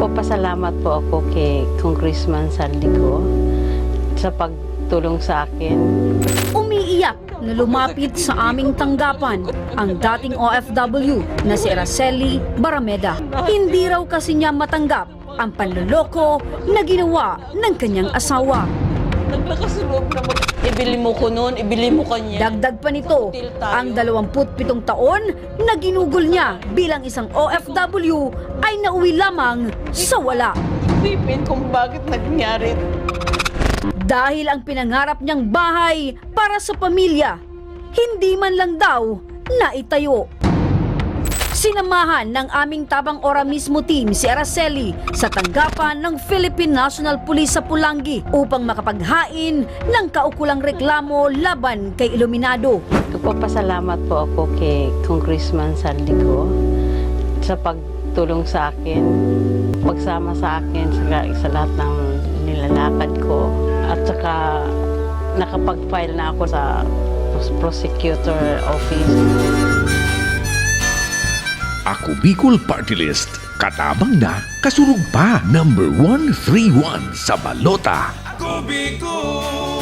Nagpapasalamat po ako kay Congressman Saldico sa pagtulong sa akin. Umiiyak na lumapit sa aming tanggapan ang dating OFW na si Araceli Barameda. Hindi raw kasi niya matanggap ang panloloko na ginawa ng kanyang asawa. Naglakas loob na mag... Ibili mo ko noon, ibili mo kanya. Dagdag pa nito ang 27 taon na ginugol niya bilang isang OFW ay nauwi lamang sa wala. Isipin kung bakit nangyari. Dahil ang pinangarap niyang bahay para sa pamilya, hindi man lang daw naitayo. Sinamahan ng aming tabang ora mismo team si Araceli sa tanggapan ng Philippine National Police sa Pulangi upang makapaghain ng kaukulang reklamo laban kay Iluminado. Nagpapasalamat po ako kay Congressman Saldico sa pagtulong sa akin, pagsama sa akin sa, sa lahat ng nilalakad ko at saka nakapag-file na ako sa prosecutor office. Ako Bicol Party List. Katabang na, kasurug pa. Number 131 sa balota. Ako Bicol